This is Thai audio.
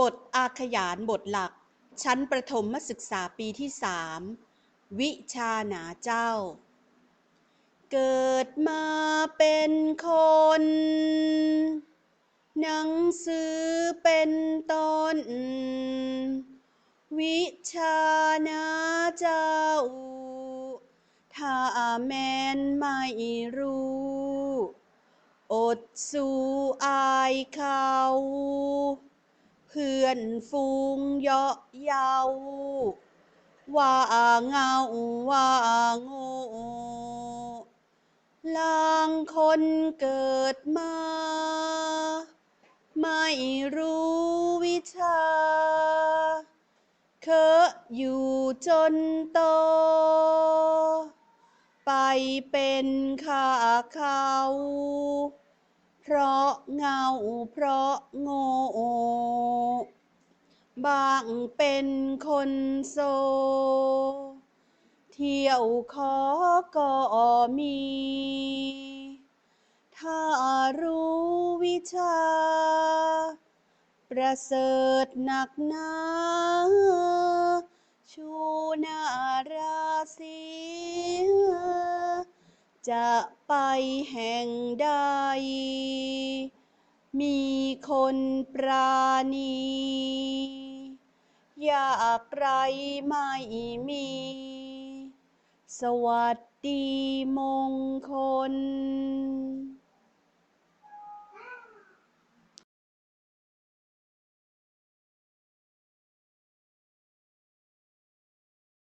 บทอาขยานบทหลัก ชั้นประถมศึกษาปีที่สามวิชาหนาเจ้า เกิดมาเป็นคน หนังสือเป็นตน วิชาหนาเจ้า ถ้าแมนไม่รู้ อดสู้อายเขา พื่อนฟูงเยาะเยาว่าเงาว่าโง่ลางคนเกิดมา ไม่รู้วิชา เคอะอยู่จนโต ไปเป็นข้าเขาเพราะเงาเพราะโง่ บางเป็นคนโซ เที่ยวขอก็มี ถ้ารู้วิชา ประเสริฐหนักหนาชูนาราศีจะไปแห่งใด มีคนปราณี ยากไรไม่มี สวัสดีมงคล